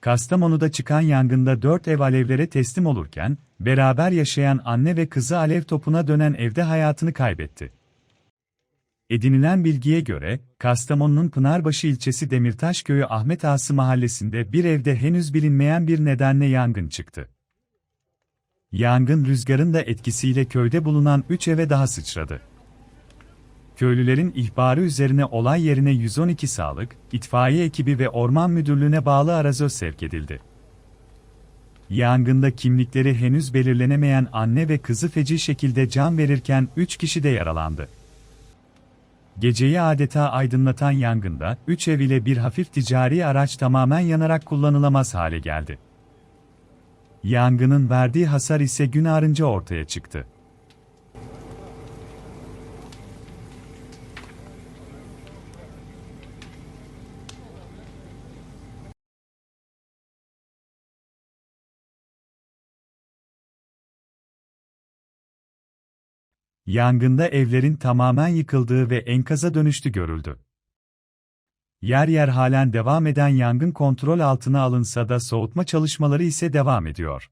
Kastamonu'da çıkan yangında dört ev alevlere teslim olurken, beraber yaşayan anne ve kızı alev topuna dönen evde hayatını kaybetti. Edinilen bilgiye göre, Kastamonu'nun Pınarbaşı ilçesi Demirtaş köyü Ahmet Ağası mahallesinde bir evde henüz bilinmeyen bir nedenle yangın çıktı. Yangın rüzgarın da etkisiyle köyde bulunan 3 eve daha sıçradı. Köylülerin ihbarı üzerine olay yerine 112 sağlık, itfaiye ekibi ve orman müdürlüğüne bağlı arazöz sevk edildi. Yangında kimlikleri henüz belirlenemeyen anne ve kızı feci şekilde can verirken 3 kişi de yaralandı. Geceyi adeta aydınlatan yangında, 3 ev ile bir hafif ticari araç tamamen yanarak kullanılamaz hale geldi. Yangının verdiği hasar ise gün ağrınca ortaya çıktı. Yangında evlerin tamamen yıkıldığı ve enkaza dönüştü görüldü. Yer yer halen devam eden yangın kontrol altına alınsa da soğutma çalışmaları ise devam ediyor.